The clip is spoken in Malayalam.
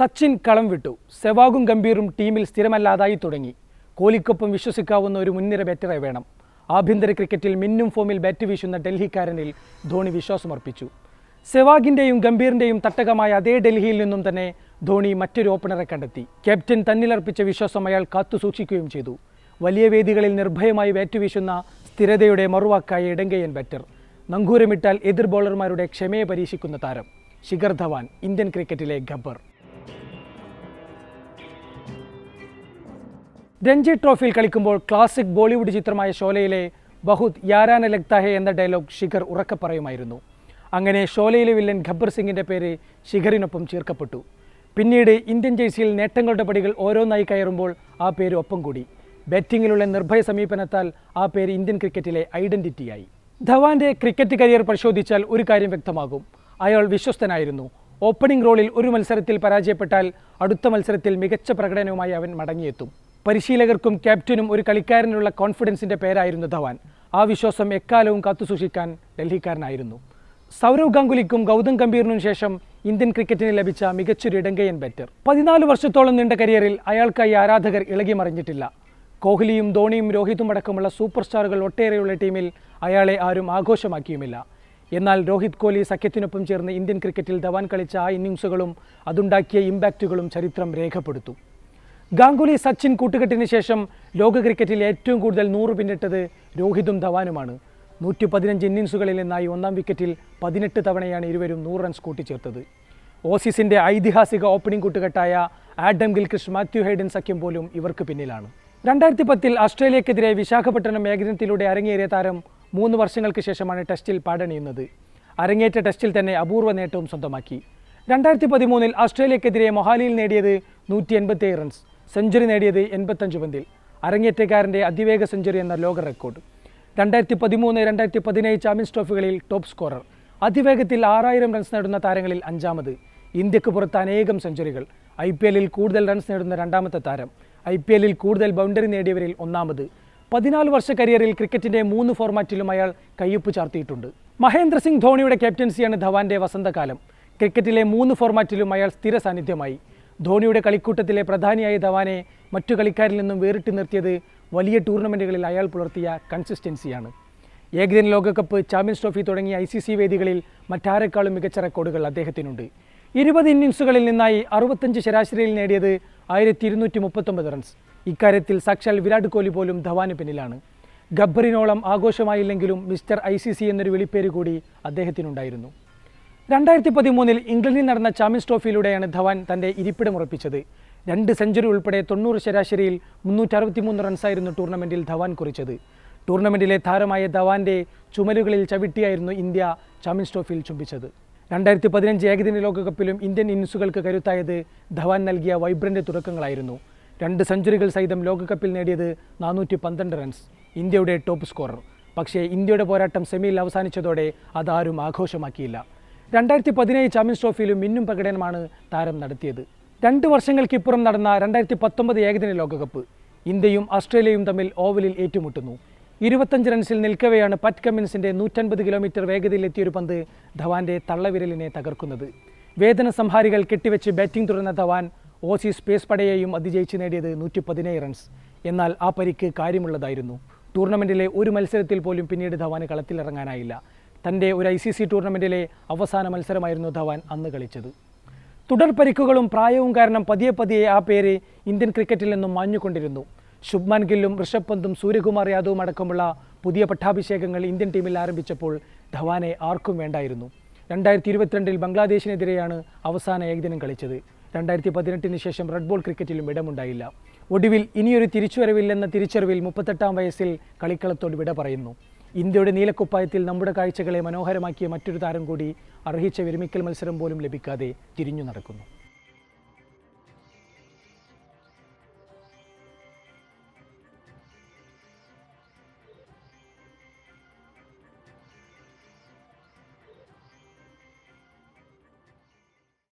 സച്ചിൻ കളം വിട്ടു. സെവാഗും ഗംഭീറും ടീമിൽ സ്ഥിരമല്ലാതായി തുടങ്ങി. കോലിക്കൊപ്പം വിശ്വസിക്കാവുന്ന ഒരു മുൻനിര ബാറ്ററെ വേണം. ആഭ്യന്തര ക്രിക്കറ്റിൽ മിന്നും ഫോമിൽ ബാറ്റ് വീശുന്ന ഡൽഹിക്കാരനിൽ ധോണി വിശ്വാസമർപ്പിച്ചു. സെവാഗിന്റെയും ഗംഭീറിന്റെയും തട്ടകമായ അതേ ഡൽഹിയിൽ നിന്നും തന്നെ ധോണി മറ്റൊരു ഓപ്പണറെ കണ്ടെത്തി. ക്യാപ്റ്റൻ തന്നിലർപ്പിച്ച വിശ്വാസം അയാൾ കാത്തുസൂക്ഷിക്കുകയും ചെയ്തു. വലിയ വേദികളിൽ നിർഭയമായി ബാറ്റ് വീശുന്ന സ്ഥിരതയുടെ മറുവാക്കായ ഇടങ്കയൻ ബാറ്റർ നങ്കൂരമിട്ടാൽ എതിർ ബോളർമാരുടെ ക്ഷമയെ പരീക്ഷിക്കുന്ന താരം. ശിഖർ ധവാൻ ഇന്ത്യൻ ക്രിക്കറ്റിലെ ഗബ്ബർ. രഞ്ജി ട്രോഫിയിൽ കളിക്കുമ്പോൾ ക്ലാസിക് ബോളിവുഡ് ചിത്രമായ ഷോലയിലെ ബഹുത് യാരാന ലഗ്താഹെ എന്ന ഡയലോഗ് ശിഖർ ഉറക്കെ പറയുമായിരുന്നു. അങ്ങനെ ഷോലയിലെ വില്ലൻ ഗബ്ബർ സിംഗിന്റെ പേര് ശിഖറിനൊപ്പം ചേർക്കപ്പെട്ടു. പിന്നീട് ഇന്ത്യൻ ജേഴ്സിയിൽ നേട്ടങ്ങളുടെ പടികൾ ഓരോന്നായി കയറുമ്പോൾ ആ പേര് ഒപ്പം കൂടി. ബാറ്റിങ്ങിലുള്ള നിർഭയ സമീപനത്താൽ ആ പേര് ഇന്ത്യൻ ക്രിക്കറ്റിലെ ഐഡന്റിറ്റിയായി ധവാന്റെ ക്രിക്കറ്റ് കരിയർ പരിശോധിച്ചാൽ ഒരു കാര്യം വ്യക്തമാകും. അയാൾ വിശ്വസ്തനായിരുന്നു. ഓപ്പണിംഗ് റോളിൽ ഒരു മത്സരത്തിൽ പരാജയപ്പെട്ടാൽ അടുത്ത മത്സരത്തിൽ മികച്ച പ്രകടനവുമായി അവൻ മടങ്ങിയെത്തും. പരിശീലകർക്കും ക്യാപ്റ്റനും ഒരു കളിക്കാരനുള്ള കോൺഫിഡൻസിന്റെ പേരായിരുന്നു ധവാൻ. ആ വിശ്വാസം എക്കാലവും കാത്തുസൂക്ഷിക്കാൻ ഡൽഹിക്കാരനായിരുന്നു. സൗരവ് ഗാംഗുലിക്കും ഗൗതം ഗംഭീറിനും ശേഷം ഇന്ത്യൻ ക്രിക്കറ്റിന് ലഭിച്ച മികച്ചൊരു ഇടങ്കയൻ ബാറ്റർ പതിനാല് വർഷത്തോളം നീണ്ട കരിയറിൽ അയാൾക്കായി ആരാധകർ ഇളകി മറിഞ്ഞിട്ടില്ല. കോഹ്ലിയും ധോണിയും രോഹിതും അടക്കമുള്ള സൂപ്പർ സ്റ്റാറുകൾ ഒട്ടേറെയുള്ള ടീമിൽ അയാളെ ആരും ആഘോഷമാക്കിയുമില്ല. എന്നാൽ രോഹിത് കോഹ്ലി സഖ്യത്തിനൊപ്പം ചേർന്ന് ഇന്ത്യൻ ക്രിക്കറ്റിൽ ധവാൻ കളിച്ച ആ ഇന്നിങ്സുകളും അതുണ്ടാക്കിയ ഇമ്പാക്റ്റുകളും ചരിത്രം രേഖപ്പെടുത്തും. ഗാംഗുലി സച്ചിൻ കൂട്ടുകെട്ടിന് ശേഷം ലോക ക്രിക്കറ്റിൽ ഏറ്റവും കൂടുതൽ നൂറ് പിന്നിട്ടത് രോഹിതും ധവാനുമാണ്. നൂറ്റി പതിനഞ്ച് ഇന്നിങ്സുകളിൽ നിന്നായി ഒന്നാം വിക്കറ്റിൽ പതിനെട്ട് തവണയാണ് ഇരുവരും നൂറ് റൺസ് കൂട്ടിച്ചേർത്തത്. ഓസീസിന്റെ ഐതിഹാസിക ഓപ്പണിംഗ് കൂട്ടുകെട്ടായ ആഡം ഗിൽക്രിസ്റ്റ് മാത്യു ഹൈഡൻ സഖ്യം പോലും ഇവർക്ക് പിന്നിലാണ്. രണ്ടായിരത്തി പത്തിൽ ഓസ്ട്രേലിയക്കെതിരെ വിശാഖപട്ടണം ഏകദിനത്തിലൂടെ അരങ്ങേറിയ താരം മൂന്ന് വർഷങ്ങൾക്ക് ശേഷമാണ് ടെസ്റ്റിൽ പാടണിയുന്നത്. അരങ്ങേറ്റ ടെസ്റ്റിൽ തന്നെ അപൂർവ നേട്ടവും സ്വന്തമാക്കി. രണ്ടായിരത്തി പതിമൂന്നിൽ ഓസ്ട്രേലിയക്കെതിരെ മൊഹാലിയിൽ നേടിയത് നൂറ്റി എൺപത്തി റൺസ്. സെഞ്ചുറി നേടിയത് എൺപത്തഞ്ച് പന്തിൽ. അരങ്ങേറ്റക്കാരന്റെ അതിവേഗ സെഞ്ചുറി എന്ന ലോക റെക്കോർഡ്. രണ്ടായിരത്തി പതിമൂന്ന് രണ്ടായിരത്തി പതിനേഴ് ചാമ്പ്യൻസ് ട്രോഫികളിൽ ടോപ്പ് സ്കോറർ. അതിവേഗത്തിൽ ആറായിരം റൺസ് നേടുന്ന താരങ്ങളിൽ അഞ്ചാമത്. ഇന്ത്യയ്ക്ക് പുറത്ത് അനേകം സെഞ്ചുറികൾ. ഐ പി എല്ലിൽ കൂടുതൽ റൺസ് നേടുന്ന രണ്ടാമത്തെ താരം. ഐ പി എല്ലിൽ കൂടുതൽ ബൗണ്ടറി നേടിയവരിൽ ഒന്നാമത്. പതിനാല് വർഷ കരിയറിൽ ക്രിക്കറ്റിന്റെ മൂന്ന് ഫോർമാറ്റിലും അയാൾ കയ്യൊപ്പ് ചാർത്തിയിട്ടുണ്ട്. മഹേന്ദ്ര സിംഗ് ധോണിയുടെ ക്യാപ്റ്റൻസിയാണ് ധവാന്റെ വസന്തകാലം. ക്രിക്കറ്റിലെ മൂന്ന് ഫോർമാറ്റിലും അയാൾ സ്ഥിര സാന്നിധ്യമായി. ധോണിയുടെ കളിക്കൂട്ടത്തിലെ പ്രധാനിയായ ധവാനെ മറ്റു കളിക്കാരിൽ നിന്നും വേറിട്ട് നിർത്തിയത് വലിയ ടൂർണമെന്റുകളിൽ അയാൾ പുലർത്തിയ കൺസിസ്റ്റൻസിയാണ്. ഏകദിന ലോകകപ്പ് ചാമ്പ്യൻസ് ട്രോഫി തുടങ്ങിയ ഐ സി സി വേദികളിൽ മറ്റാരെക്കാളും മികച്ച റെക്കോർഡുകൾ അദ്ദേഹത്തിനുണ്ട്. ഇരുപത് ഇന്നിങ്സുകളിൽ നിന്നായി അറുപത്തഞ്ച് ശരാശരിയിൽ നേടിയത് ആയിരത്തി ഇരുന്നൂറ്റി മുപ്പത്തൊമ്പത് റൺസ്. ഇക്കാര്യത്തിൽ സാക്ഷാൽ വിരാട് കോഹ്ലി പോലും ധവാന് പിന്നിലാണ്. ഗബ്ബറിനോളം ആഘോഷമായില്ലെങ്കിലും മിസ്റ്റർ ഐ സി സി എന്നൊരു വിളിപ്പേര് കൂടി അദ്ദേഹത്തിനുണ്ടായിരുന്നു. രണ്ടായിരത്തി പതിമൂന്നിൽ ഇംഗ്ലണ്ടിൽ നടന്ന ചാമ്പ്യൻസ് ട്രോഫിയിലൂടെയാണ് ധവാൻ തന്റെ ഇരിപ്പിടം ഉറപ്പിച്ചത് രണ്ട് സെഞ്ചുറി ഉൾപ്പെടെ തൊണ്ണൂറ് ശരാശരിയിൽ മുന്നൂറ്ററുപത്തിമൂന്ന് റൺസായിരുന്നു ടൂർണമെന്റിൽ ധവാൻ കുറിച്ചത്. ടൂർണമെന്റിലെ താരമായ ധവാന്റെ ചുമലുകളിൽ ചവിട്ടിയായിരുന്നു ഇന്ത്യ ചാമ്പ്യൻസ് ട്രോഫിയിൽ ചുംബിച്ചത്. രണ്ടായിരത്തി പതിനഞ്ച് ഏകദിന ലോകകപ്പിലും ഇന്ത്യൻ ഇന്നിങ്സുകൾക്ക് കരുത്തായത് ധവാൻ നൽകിയ വൈബ്രന്റ് തുടക്കങ്ങളായിരുന്നു. രണ്ട് സെഞ്ചുറികൾ സഹിതം ലോകകപ്പിൽ നേടിയത് നാനൂറ്റി പന്ത്രണ്ട് റൺസ്. ഇന്ത്യയുടെ ടോപ്പ് സ്കോറർ. പക്ഷേ ഇന്ത്യയുടെ പോരാട്ടം സെമിയിൽ അവസാനിച്ചതോടെ അതാരും ആഘോഷമാക്കിയില്ല. രണ്ടായിരത്തി പതിനേഴ് ചാമ്പ്യൻസ് ട്രോഫിയിലും മിന്നും പ്രകടനമാണ് താരം നടത്തിയത്. രണ്ട് വർഷങ്ങൾക്കിപ്പുറം നടന്ന രണ്ടായിരത്തി പത്തൊമ്പത് ഏകദിന ലോകകപ്പ് ഇന്ത്യയും ഓസ്ട്രേലിയയും തമ്മിൽ ഓവലിൽ ഏറ്റുമുട്ടുന്നു. ഇരുപത്തഞ്ച് റൺസിൽ നിൽക്കവെയാണ് പറ്റ് കമ്മിൻസിന്റെ നൂറ്റൻപത് കിലോമീറ്റർ വേഗതയിൽ എത്തിയൊരു പന്ത് ധവാന്റെ തള്ളവിരലിനെ തകർക്കുന്നത്. വേദന സംഹാരികൾ കെട്ടിവെച്ച് ബാറ്റിംഗ് തുടർന്ന ധവാൻ ഓസീസ് പേസ് പടയെയും അതിജയിച്ച് നേടിയത് നൂറ്റി പതിനേഴ് റൺസ്. എന്നാൽ ആ പരിക്ക് കാര്യമുള്ളതായിരുന്നു. ടൂർണമെന്റിലെ ഒരു മത്സരത്തിൽ പോലും പിന്നീട് ധവാന് കളത്തിലിറങ്ങാനായില്ല. തന്റെ ഒരു ഐ സി സി ടൂർണമെന്റിലെ അവസാന മത്സരമായിരുന്നു ധവാൻ അന്ന് കളിച്ചത്. തുടർ പരിക്കുകളും പ്രായവും കാരണം പതിയെ പതിയെ ആ പേര് ഇന്ത്യൻ ക്രിക്കറ്റിൽ നിന്നും മാഞ്ഞുകൊണ്ടിരുന്നു. ശുഭ്മാൻ ഗില്ലും ഋഷഭ് പന്തും സൂര്യകുമാർ യാദവും അടക്കമുള്ള പുതിയ പട്ടാഭിഷേകങ്ങൾ ഇന്ത്യൻ ടീമിൽ ആരംഭിച്ചപ്പോൾ ധവാനെ ആർക്കും വേണ്ടായിരുന്നു. രണ്ടായിരത്തി ഇരുപത്തിരണ്ടിൽ ബംഗ്ലാദേശിനെതിരെയാണ് അവസാന ഏകദിനം കളിച്ചത്. രണ്ടായിരത്തി പതിനെട്ടിന് ശേഷം റെഡ് ബോൾ ക്രിക്കറ്റിലും ഇടമുണ്ടായില്ല. ഒടുവിൽ ഇനിയൊരു തിരിച്ചുവരവില്ലെന്ന തിരിച്ചറിവിൽ മുപ്പത്തെട്ടാം വയസ്സിൽ കളിക്കളത്തോട് വിട പറയുന്നു. ഇന്ത്യയുടെ നീലക്കുപ്പായത്തിൽ നമ്മുടെ കാഴ്ചകളെ മനോഹരമാക്കിയ മറ്റൊരു താരം കൂടി അർഹിച്ച വിരമിക്കൽ മത്സരം പോലും ലഭിക്കാതെ തിരിഞ്ഞു നടക്കുന്നു.